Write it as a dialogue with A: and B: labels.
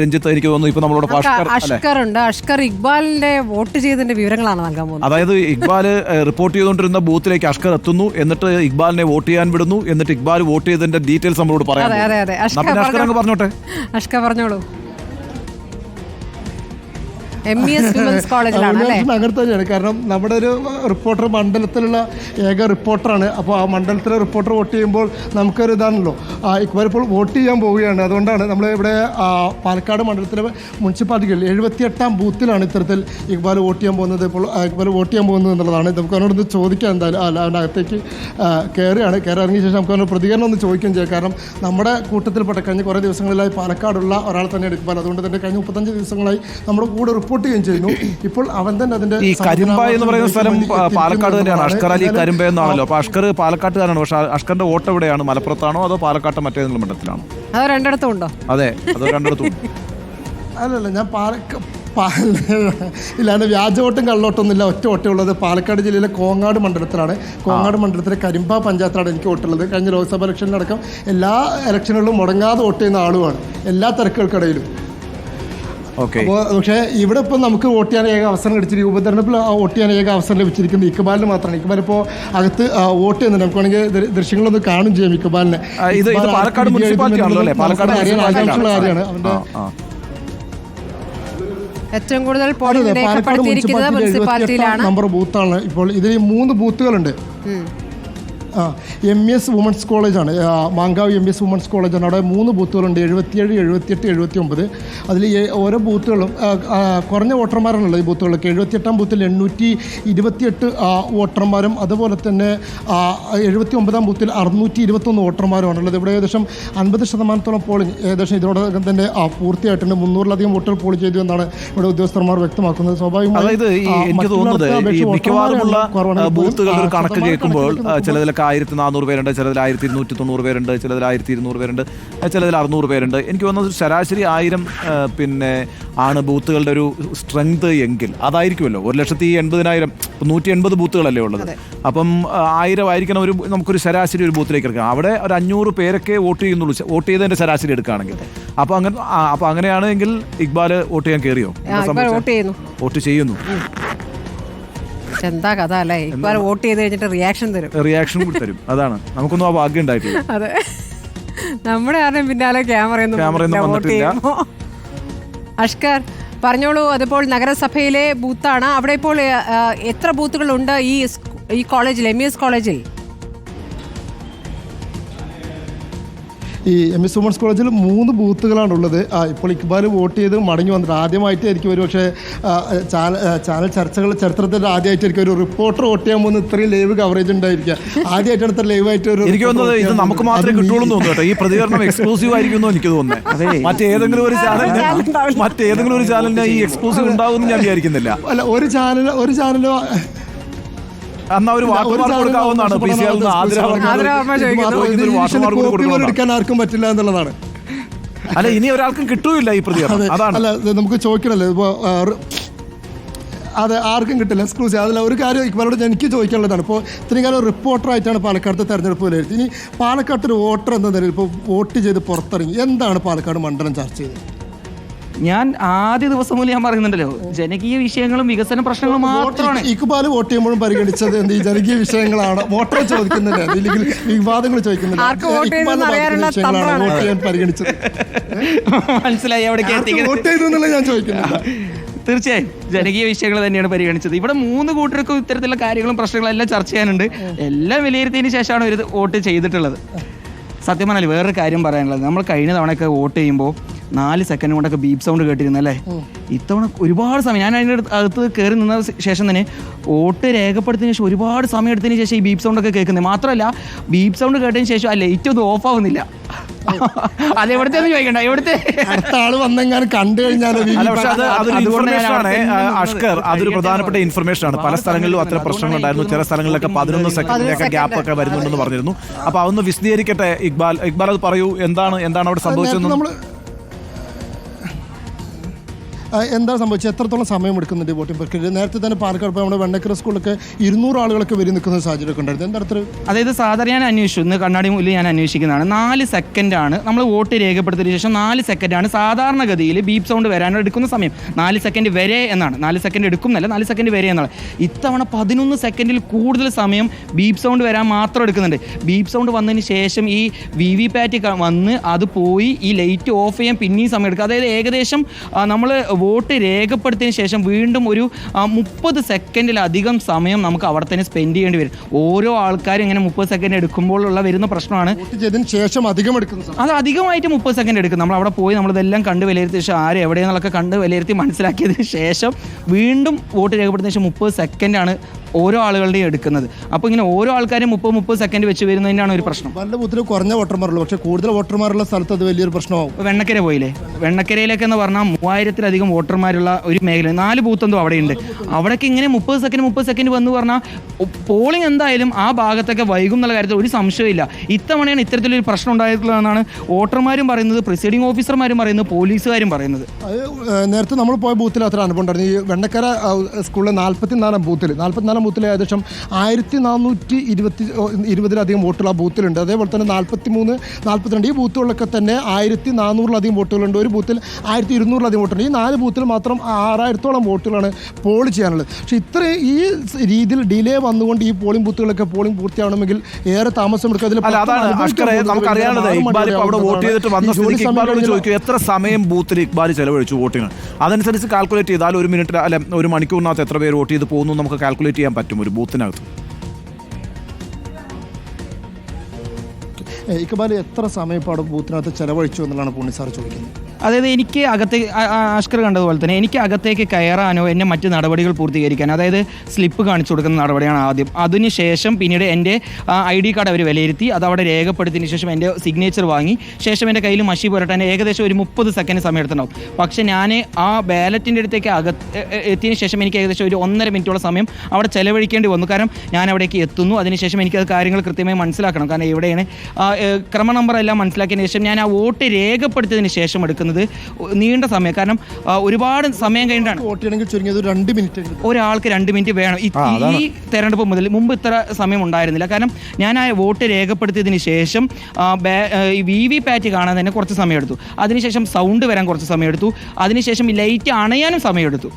A: രഞ്ജിത്ത് എനിക്ക് തോന്നുന്നു ഇപ്പൊ നമ്മളോട്
B: അഷ്കർ ഉണ്ട്. അഷ്കർ ഇക്ബാലിന്റെ വോട്ട് ചെയ്തതിന്റെ വിവരങ്ങളാണ് നൽകാൻ പോകുന്നത്.
A: അതായത് ഇക്ബാൽ റിപ്പോർട്ട് ചെയ്തുകൊണ്ടിരുന്ന ബൂത്തിലേക്ക് അഷ്കർ എത്തുന്നു. എന്നിട്ട് ഇക്ബാലിനെ വോട്ട് ചെയ്യാൻ വിടുന്നു. എന്നിട്ട് ഇക്ബാൽ വോട്ട് ചെയ്തതിന്റെ ഡീറ്റെയിൽസ് നമ്മളോട് പറയാം
B: അഷ്കർ
A: പറഞ്ഞോട്ടെ?
B: അഷ്കർ പറഞ്ഞോളൂ. എം ഇ എസ് വിമൻസ് കോളേജിലാണ് അല്ലേ?
C: അങ്ങനെ തന്നെയാണ്. കാരണം നമ്മുടെ ഒരു റിപ്പോർട്ടർ മണ്ഡലത്തിലുള്ള ഏക റിപ്പോർട്ടറാണ്. അപ്പോൾ ആ മണ്ഡലത്തിലെ റിപ്പോർട്ടർ വോട്ട് ചെയ്യുമ്പോൾ നമുക്കൊരു ഇതാണല്ലോ. ഇക്ബാൽ ഇപ്പോൾ വോട്ട് ചെയ്യാൻ പോവുകയാണ്. അതുകൊണ്ടാണ് നമ്മൾ ഇവിടെ പാലക്കാട് മണ്ഡലത്തിലെ മുനിസിപ്പാലിറ്റികളിൽ എഴുപത്തിയെട്ടാം ബൂത്തിലാണ് ഇത്തരത്തിൽ ഇക്ബാൽ വോട്ട് ചെയ്യാൻ പോകുന്നത്. ഇപ്പോൾ ഇക്ബാൽ വോട്ട് ചെയ്യാൻ പോകുന്നത് എന്നുള്ളതാണ്. നമുക്ക് അവനോടൊന്ന് ചോദിക്കാം എന്തായാലും. അല്ല അവനകത്തേക്ക് കയറുകയാണ് കയറി ഇറങ്ങിയ ശേഷം നമുക്ക് അവനോട് പ്രതികരണം ഒന്ന് ചോദിക്കുകയും ചെയ്യാം. കാരണം നമ്മുടെ കൂട്ടത്തിൽപ്പെട്ട കഴിഞ്ഞ കുറേ ദിവസങ്ങളിലായി പാലക്കാടുള്ള ഒരാൾ തന്നെയാണ് ഇക്ബാൽ അതുകൊണ്ട് തന്നെ കഴിഞ്ഞ മുപ്പത്തഞ്ച് ദിവസങ്ങളായി നമ്മുടെ കൂടെ റിപ്പോർട്ട് ചെയ്യുകയും ചെയ്യുന്നു. ഇപ്പോൾ അവൻ തന്നെ അതിന്റെ
A: ഈ കരിമ്പ എന്ന് പറയുന്ന സ്ഥലം പാലക്കാട് തന്നെയാണ്. അഷ്കർ അലി. കരിമ്പ എന്നാണല്ലോ. അപ്പൊ അഷ്കർ പാലക്കാട്ടുകാരാണ് പക്ഷെ അഷ്കറിന്റെ വോട്ട് എവിടെയാണ്? മലപ്പുറത്താണോ അതോ പാലക്കാട്ട് മറ്റേതെങ്കിലും മണ്ഡലത്തിലാണോ?
B: അതോ രണ്ടിടത്തും ഉണ്ടോ?
A: അതെ അതോ രണ്ടിടത്തും
C: അല്ലല്ല ഞാൻ പാലക്ക ഇല്ലാണ്ട് വ്യാജവോട്ടും കള്ളോട്ടൊന്നുമില്ല ഒറ്റ വോട്ടേ ഉള്ളത് പാലക്കാട് ജില്ലയിലെ കോങ്ങാട് മണ്ഡലത്തിലാണ്. കോങ്ങാട് മണ്ഡലത്തിലെ കരിമ്പ പഞ്ചായത്തിലാണ് എനിക്ക് വോട്ടുള്ളത്. കഴിഞ്ഞ ലോക്സഭ ഇലക്ഷനിലടക്കം എല്ലാ ഇലക്ഷനുകളിലും മുടങ്ങാതെ വോട്ട് ചെയ്യുന്ന ആളുമാണ് എല്ലാ തിരക്കുകൾക്കിടയിലും. അപ്പോൾ പക്ഷേ ഇവിടെ ഇപ്പം നമുക്ക് വോട്ട് ചെയ്യാൻ ഏക അവസരം ലഭിച്ചിരിക്കും ഉപതെരഞ്ഞെടുപ്പിൽ ആ വോട്ട് ചെയ്യാൻ ഏക അവസരം ലഭിച്ചിരിക്കുന്നത് ഇക്ബാലിന് മാത്രമാണ്. ഇക്ബാൽ ഇപ്പോൾ അകത്ത് വോട്ട് ചെയ്യുന്നുണ്ട്. നമുക്ക് വേണമെങ്കിൽ ദൃശ്യങ്ങളൊന്ന് കാണും ചെയ്യും ഇക്ബാലിനെ.
A: ആ, ഇത് ഇത് പാലക്കാട്.
C: കാര്യമാണ്
A: അവന്റെ.
B: ഏറ്റവും കൂടുതൽ പോളിംഗ്
C: നമ്പർ ബൂത്താണ്. ഇപ്പോൾ ഇതിൽ മൂന്ന് ബൂത്തുകളുണ്ട്. ആ എം എസ് വുമൻസ് കോളേജാണ് മാങ്കാവ് എം എസ് വുമൻസ് കോളേജാണ് അവിടെ മൂന്ന് ബൂത്തുകളുണ്ട്. എഴുപത്തിയേഴ് എഴുപത്തിയെട്ട് എഴുപത്തി ഒമ്പത് അതിൽ ഓരോ ബൂത്തുകളും കുറഞ്ഞ വോട്ടർമാരാണുള്ളത് ഈ ബൂത്തുകളിലൊക്കെ എഴുപത്തിയെട്ടാം ബൂത്തിൽ എണ്ണൂറ്റി ഇരുപത്തിയെട്ട് വോട്ടർമാരും അതുപോലെ തന്നെ എഴുപത്തി ഒമ്പതാം ബൂത്തിൽ അറുന്നൂറ്റി ഇരുപത്തൊന്ന് വോട്ടർമാരുമാണുള്ളത് ഇവിടെ ഏകദേശം അൻപത് ശതമാനത്തോളം പോളിംഗ് ഏകദേശം ഇതിനോടകം തന്നെ പൂർത്തിയായിട്ടുണ്ട്. മുന്നൂറിലധികം വോട്ടുകൾ പോൾ ചെയ്തു എന്നാണ് ഇവിടെ ഉദ്യോഗസ്ഥന്മാർ വ്യക്തമാക്കുന്നത്. സ്വാഭാവികമായും
A: എനിക്ക് തോന്നുന്നത് മിക്കവാറുമുള്ള ബൂത്തുകളുടെ കണക്ക് കേൾക്കുമ്പോൾ ചിലതിലൊക്കെ ആയിരത്തി നാനൂറ് പേരുണ്ട് ചിലതിൽ ആയിരത്തി ഇരുന്നൂറ്റി തൊണ്ണൂറ് പേരുണ്ട് ചിലതിൽ ആയിരത്തി ഇരുന്നൂറ് പേരുണ്ട് ചിലതിൽ അറുന്നൂറ് പേരുണ്ട്. എനിക്ക് തോന്നുന്നത് ശരാശരി ആയിരം പിന്നെ ആണ് ബൂത്തുകളുടെ ഒരു സ്ട്രെങ്ത് എങ്കിൽ അതായിരിക്കുമല്ലോ. ഒരു ലക്ഷത്തി എൺപതിനായിരം നൂറ്റി എൺപത് ബൂത്തുകളല്ലേ ഉള്ളത്. അപ്പം ആയിരം ആയിരിക്കണം ഒരു നമുക്കൊരു ശരാശരി ഒരു ബൂത്തിലേക്ക് എടുക്കാം. അവിടെ ഒരു അഞ്ഞൂറ് പേരൊക്കെ വോട്ട് ചെയ്യുന്നുള്ളൂ വോട്ട് ചെയ്തതിന്റെ ശരാശരി എടുക്കുകയാണെങ്കിൽ. അപ്പോൾ അങ്ങനെ അപ്പോൾ അങ്ങനെയാണെങ്കിൽ ഇക്ബാൽ വോട്ട് ചെയ്യാൻ കയറിയോ?
B: വോട്ട് ചെയ്യുന്നു. എന്താ കഥ അല്ലേ? ഇക്ബാൽ വോട്ട് ചെയ്ത് കഴിഞ്ഞിട്ട് റിയാക്ഷൻ തരും.
A: റിയാക്ഷൻ കൂടി തരും. അതാണ്. നമുക്കൊന്നും ആ ഭാഗ്യം ഉണ്ടായിട്ടില്ല.
B: അതെ. നമ്മുടെ ആരുടെയും പിന്നാലെ വന്നിട്ടില്ല. അഷ്കർ പറഞ്ഞോളൂ അതിപ്പോൾ നഗരസഭയിലെ ബൂത്താണ് അവിടെ ഇപ്പോൾ എത്ര ബൂത്തുകളുണ്ട് ഈ ഈ കോളേജിൽ എം ഇ എസ് കോളേജിൽ
C: ഈ എം എസ് വുമൺസ് കോളേജിൽ മൂന്ന് ബൂത്തുകളാണ് ഉള്ളത് ആ, ഇപ്പോൾ ഇക്ബാൽ വോട്ട് ചെയ്ത് മടങ്ങി വന്നിട്ട് ആദ്യമായിട്ടായിരിക്കും ഒരു പക്ഷേ ചാനൽ ചാനൽ ചർച്ചകൾ ചരിത്രത്തിൽ ആദ്യമായിട്ടായിരിക്കും ഒരു റിപ്പോർട്ടർ വോട്ട് ചെയ്യാൻ പോകുന്ന ഇത്രയും ലൈവ് കവറേജ് ഉണ്ടായിരിക്കുക. ആദ്യമായിട്ടാണ് ഇത്ര ലൈവ് ആയിട്ട് ഒരു
A: എനിക്ക് തോന്നുന്നത് ഇത് നമുക്ക് മാത്രമേ കിട്ടുള്ളൂ
C: എന്ന്
A: തോന്നുന്നു കേട്ടോ. ഈ പ്രതികരണം എക്സ്ക്ലൂസീവ് ആയിരിക്കും എന്ന് എനിക്ക് തോന്നുന്നത് മറ്റേതെങ്കിലും ഒരു ചാനലിന് മറ്റേതെങ്കിലും ഒരു ചാനലിന് ഈ എക്സ്ക്ലൂസീവ് ഉണ്ടാവും എന്ന് ഞാൻ വിചാരിക്കുന്നില്ല.
C: അല്ല ഒരു ചാനൽ ഒരു ചാനൽ
A: അന്നാ ഒരു വാക്കുമാർക്ക് കൊടുക്കാവുന്നതാണ്. പി സി ആറിൽ നിന്ന്
C: എടുക്കാൻ ആർക്കും പറ്റില്ല എന്നുള്ളതാണ്.
A: അല്ല ഇനി ഒരാൾക്കും കിട്ടൂല ഈ പ്രതികരണം. അതാണ്.
C: അല്ല നമുക്ക് ചോദിക്കണല്ലോ. ഇപ്പൊ അതെ ആർക്കും കിട്ടില്ല എക്സ്ക്ലൂസീവ് അതിൽ ഒരു കാര്യം ഇക്ബാലോട് എനിക്ക് ചോദിക്കാനുള്ളതാണ്. ഇപ്പോൾ ഇത്രയും കാലം റിപ്പോർട്ടറായിട്ടാണ് പാലക്കാട് തെരഞ്ഞെടുപ്പ് വിലയിരുത്തി ഇനി പാലക്കാട്ടൊരു വോട്ടർ എന്ന നിലയിൽ ഇപ്പോൾ വോട്ട് ചെയ്ത് പുറത്തിറങ്ങി. എന്താണ് പാലക്കാട് മണ്ഡലം ചർച്ച ചെയ്തത്?
D: ഞാൻ ആദ്യ ദിവസം മുതൽ ഞാൻ പറയുന്നുണ്ടല്ലോ ജനകീയ വിഷയങ്ങളും വികസന പ്രശ്നങ്ങളും മാത്രമാണ്.
C: ഇക്ബാൽ വോട്ട് ചെയ്യുമ്പോഴും പരിഗണിച്ചത് എന്ത്? ഈ ജനകീയ വിഷയങ്ങളാണ്. വോട്ടർ ചോദിക്കുന്നില്ല. അല്ലെങ്കിൽ വിവാദങ്ങൾ ചോദിക്കുന്നില്ല. പരിഗണിച്ചത്.
D: മനസ്സിലായി
C: വോട്ട് ചെയ്തു എന്നുള്ള ഞാൻ ചോദിക്കുന്നു
D: തീർച്ചയായും. ജനകീയ വിഷയങ്ങൾ തന്നെയാണ് പരിഗണിച്ചത്. ഇവിടെ മൂന്ന് കൂട്ടർക്കും ഇത്തരത്തിലുള്ള കാര്യങ്ങളും പ്രശ്നങ്ങളും എല്ലാം ചർച്ച ചെയ്യാനുണ്ട്. എല്ലാം വിലയിരുത്തിയതിനു ശേഷമാണ് ഒരു വോട്ട് ചെയ്തിട്ടുള്ളത്. സത്യം പറഞ്ഞാൽ വേറൊരു കാര്യം പറയാനുള്ളത്. നമ്മൾ കഴിഞ്ഞ തവണയൊക്കെ വോട്ട് ചെയ്യുമ്പോൾ നാല് സെക്കൻഡ് കൊണ്ടൊക്കെ ബീപ് സൗണ്ട് കേട്ടിരുന്നല്ലേ ഇത്തവണ ഒരുപാട് സമയം. ഞാൻ അതിന്റെ അടുത്ത് അകത്ത് കയറി നിന്ന ശേഷം തന്നെ വോട്ട് രേഖപ്പെടുത്തിയതിന് ശേഷം ഒരുപാട് സമയം എടുത്തതിന് ശേഷം ഈ ബീപ് സൗണ്ട് ഒക്കെ കേൾക്കുന്നത് മാത്രമല്ല ബീപ് സൗണ്ട് കേട്ടതിന് ശേഷം ആ ലൈറ്റ് ഒന്നും ഓഫ് ആവുന്നില്ല. അത് എവിടുത്തെ ചോദിക്കണ്ട എവിടുത്തെ?
C: അടുത്ത ആൾ വന്നെങ്ങാനും കണ്ടു കഴിഞ്ഞാലോ
A: അഷ്കർ അതൊരു പ്രധാനപ്പെട്ട ഇൻഫർമേഷൻ ആണ്. പല സ്ഥലങ്ങളിലും അത്ര പ്രശ്നങ്ങൾ ഉണ്ടായിരുന്നു. ചില സ്ഥലങ്ങളിലൊക്കെ പതിനൊന്ന് സെക്കൻഡിലൊക്കെ ഗ്യാപ്പ് ഒക്കെ വരുന്നുണ്ടെന്ന് പറഞ്ഞിരുന്നു. അപ്പൊ അതൊന്ന് വിശദീകരിക്കട്ടെ ഇക്ബാൽ. ഇക്ബാൽ അത് പറയൂ. എന്താണ് എന്താണ് അവിടെ സംഭവിച്ചതെന്നും?
C: നമ്മൾ ആ, എന്താ സംഭവിച്ചത്? എത്രത്തോളം സമയം എടുക്കുന്നുണ്ട് ഈ വോട്ടിംഗ് പ്രക്രിയ നേരത്തെ തന്നെ പാലക്കാട് പോയി നമ്മുടെ വെണ്ണക്കര സ്കൂളിലൊക്കെ ഇരുന്നൂറ് ആളുകളൊക്കെ വരി നിൽക്കുന്ന സാഹചര്യമൊക്കെ ഉണ്ടായിരുന്നു. എന്താ അത്ര
D: അതായത് സാധാരണ ഞാൻ അന്വേഷിച്ചു. ഇന്ന് കണ്ണാടി മുന്നിൽ ഞാൻ അന്വേഷിക്കുന്നതാണ്. നാല് സെക്കൻഡാണ് നമ്മൾ വോട്ട് രേഖപ്പെടുത്തിയതിനു ശേഷം നാല് സെക്കൻഡാണ് സാധാരണഗതിയിൽ ബീപ് സൗണ്ട് വരാനോ എടുക്കുന്ന സമയം. നാല് സെക്കൻഡ് വരെ എന്നാണ്. നാല് സെക്കൻഡ് എടുക്കുന്നല്ല നാല് സെക്കൻഡ് വരെ എന്നാണ്. ഇത്തവണ പതിനൊന്ന് സെക്കൻഡിൽ കൂടുതൽ സമയം ബീപ് സൗണ്ട് വരാൻ മാത്രം എടുക്കുന്നുണ്ട്. ബീപ് സൗണ്ട് വന്നതിന് ശേഷം ഈ വി വി പാറ്റ് വന്ന് അത് പോയി ഈ ലൈറ്റ് ഓഫ് ചെയ്യാൻ പിന്നെയും സമയം എടുക്കുക അതായത് ഏകദേശം നമ്മൾ വോട്ട് രേഖപ്പെടുത്തിയതിന് ശേഷം വീണ്ടും ഒരു മുപ്പത് സെക്കൻഡിലധികം സമയം നമുക്ക് അവിടെ തന്നെ സ്പെൻഡ് ചെയ്യേണ്ടി വരും. ഓരോ ആൾക്കാരും ഇങ്ങനെ മുപ്പത് സെക്കൻഡ് എടുക്കുമ്പോഴുള്ള വരുന്ന പ്രശ്നമാണ്.
C: ശേഷം അധികം എടുക്കുന്ന സമയം.
D: അത് അധികമായിട്ട് മുപ്പത് സെക്കൻഡ് എടുക്കും. നമ്മൾ അവിടെ പോയി നമ്മളിതെല്ലാം കണ്ട് വിലയിരുത്തിയ ശേഷം ആര് എവിടെയെന്നുള്ളതൊക്കെ കണ്ട് വിലയിരുത്തി മനസ്സിലാക്കിയതിന് ശേഷം വീണ്ടും വോട്ട് രേഖപ്പെടുത്തിയ ശേഷം മുപ്പത് സെക്കൻഡാണ് ഓരോ ആളുകളുടെയും എടുക്കുന്നത്. അപ്പോൾ ഇങ്ങനെ ഓരോ ആൾക്കാരും മുപ്പത് മുപ്പത് സെക്കൻഡ് വെച്ച് വരുന്നതിനാണ് ഒരു പ്രശ്നം.
C: നല്ല ബൂത്തിൽ കുറഞ്ഞ വോട്ടർമാരുള്ളൂ. പക്ഷേ കൂടുതൽ വോട്ടർമാരുള്ള സ്ഥലത്ത് അത് വലിയൊരു പ്രശ്നമാവും.
D: വെണ്ണക്കര പോയില്ലേ? വെണ്ണക്കരയിലേക്ക് എന്ന് പറഞ്ഞാൽ മൂവായിരത്തിലധികം വോട്ടർമാരുള്ള ഒരു മേഖല. നാല് ബൂത്ത് എന്തോ അവിടെയുണ്ട് അവിടേക്ക് ഇങ്ങനെ മുപ്പത് സെക്കൻഡ് മുപ്പത് സെക്കൻഡ് വന്നു പറഞ്ഞാൽ പോളിംഗ് എന്തായാലും ആ ഭാഗത്തൊക്കെ വൈകും എന്നുള്ള കാര്യത്തിൽ ഒരു സംശയമില്ല ഇത്തവണയാണ് ഇത്തരത്തിലൊരു പ്രശ്നം ഉണ്ടായിട്ടുള്ളതെന്നാണ് വോട്ടർമാരും പറയുന്നത് പ്രിസൈഡിംഗ് ഓഫീസർമാരും പറയുന്നത് പോലീസുകാരും പറയുന്നത്.
C: അത് നേരത്തെ നമ്മൾ പോയ ബൂത്തിൽ അത്ര അനുഭവം ഉണ്ടായിരുന്നു. ഈ വെണ്ണക്കര സ്കൂളിലെ നാൽപ്പത്തിനാലാം ബൂത്തിൽ നാൽപ്പത്തിനാലാം ബൂത്തിൽ ഏകദേശം ആയിരത്തി നാനൂറ്റി ഇരുപത്തി ഇരുപതിലധികം വോട്ടുകൾ ആ ബൂത്തിലുണ്ട്. അതേപോലെ തന്നെ നാൽപ്പത്തി മൂന്ന് നാൽപ്പത്തിരണ്ട് ഈ ബൂത്തുകളിലൊക്കെ തന്നെ ആയിരത്തി നാനൂറിലധികം വോട്ടുകളുണ്ട്. ഒരു ബൂത്തിൽ ആയിരത്തി ഇരുന്നൂറിലധികം വോട്ടുണ്ട്. ഈ നാല് ബൂത്തിൽ മാത്രം ആറായിരത്തോളം വോട്ടുകളാണ് പോൾ ചെയ്യാനുള്ളത്. പക്ഷേ ഇത്ര ഈ രീതിയിൽ ഡിലേ വന്നുകൊണ്ട് ഈ പോളിംഗ് ബൂത്തുകളൊക്കെ പോളിംഗ് പൂർത്തിയാവണമെങ്കിൽ ഏറെ താമസം എടുക്കും. അതിൽ
A: അവിടെ വോട്ട് ചെയ്തിട്ട് വന്ന
C: ഈ ജോലി
A: ഇക്ബാലോട് ചോദിക്കും എത്ര സമയം ബൂത്തിൽ ഇക്ബാൽ ചെലവഴിച്ചു വോട്ടിന്? അതനുസരിച്ച് കാൽക്കുലേറ്റ് ചെയ്താൽ ഒരു മിനിറ്റ് അല്ല ഒരു മണിക്കൂറിനകത്ത് എത്ര പേര് വോട്ട് ചെയ്ത് പോകുന്നു നമുക്ക് കാൽക്കുലേറ്റ് ചെയ്യാൻ പറ്റും ഒരു ബൂത്തിനകത്ത്
C: ഇക്ബാൽ എത്ര സമയം ഇപ്പോൾ അവിടെ ബൂത്തിനകത്ത് ചെലവഴിച്ചു എന്നുള്ളതാണ് പൂണി സാർ ചോദിക്കുന്നത്.
D: അതായത് എനിക്ക് അകത്തേക്ക് ആ- ആ കണ്ടതുപോലെ തന്നെ എനിക്ക് അകത്തേക്ക് കയറാനോ എന്നെ മറ്റ് നടപടികൾ പൂർത്തീകരിക്കാനോ അതായത് സ്ലിപ്പ് കാണിച്ചു കൊടുക്കുന്ന നടപടിയാണ് ആദ്യം. അതിനുശേഷം പിന്നീട് എന്റെ ഐ ഡി കാർഡ് അവർ വിലയിരുത്തി അത് അവിടെ രേഖപ്പെടുത്തിയതിന് ശേഷം എന്റെ സിഗ്നേച്ചർ വാങ്ങി. ശേഷം എന്റെ കയ്യിൽ മഷി പുരട്ടാൻ ഏകദേശം ഒരു മുപ്പത് സെക്കൻഡ് സമയം എടുത്തിട്ടുണ്ടാവും പക്ഷേ ഞാൻ ആ ബാലറ്റിന്റെ അടുത്തേക്ക് അകത്ത് എത്തിയതിന് ശേഷം എനിക്ക് ഏകദേശം ഒരു ഒന്നര മിനിറ്റോളം സമയം അവിടെ ചെലവഴിക്കേണ്ടി വന്നു. കാരണം ഞാൻ അവിടേക്ക് എത്തുന്നു. അതിനുശേഷം എനിക്ക് എനിക്കത് കാര്യങ്ങൾ കൃത്യമായി മനസ്സിലാക്കണം. കാരണം ഇവിടെയാണ് ക്രമ നമ്പർ എല്ലാം മനസ്സിലാക്കിയതിന് ശേഷം ഞാൻ ആ വോട്ട് രേഖപ്പെടുത്തിയതിന് ശേഷം എടുക്കുന്നത് നീണ്ട സമയം. കാരണം ഒരുപാട് സമയം കഴിഞ്ഞിട്ടാണ്.
C: വോട്ട് ചെയ്യണമെങ്കിൽ ചുരുങ്ങിയത് രണ്ട് മിനിറ്റ്
D: ഒരാൾക്ക് രണ്ട് മിനിറ്റ് വേണം. ഈ- തെരഞ്ഞെടുപ്പ് മുതൽ മുമ്പ് ഇത്ര സമയം ഉണ്ടായിരുന്നില്ല. കാരണം ഞാൻ ആ വോട്ട് രേഖപ്പെടുത്തിയതിന് ശേഷം വി വി പാറ്റ് കാണാൻ തന്നെ കുറച്ച് സമയം എടുത്തു അതിനുശേഷം സൗണ്ട് വരാൻ കുറച്ച് സമയം എടുത്തു അതിനുശേഷം ലൈറ്റ് അണയാനും സമയം എടുത്തു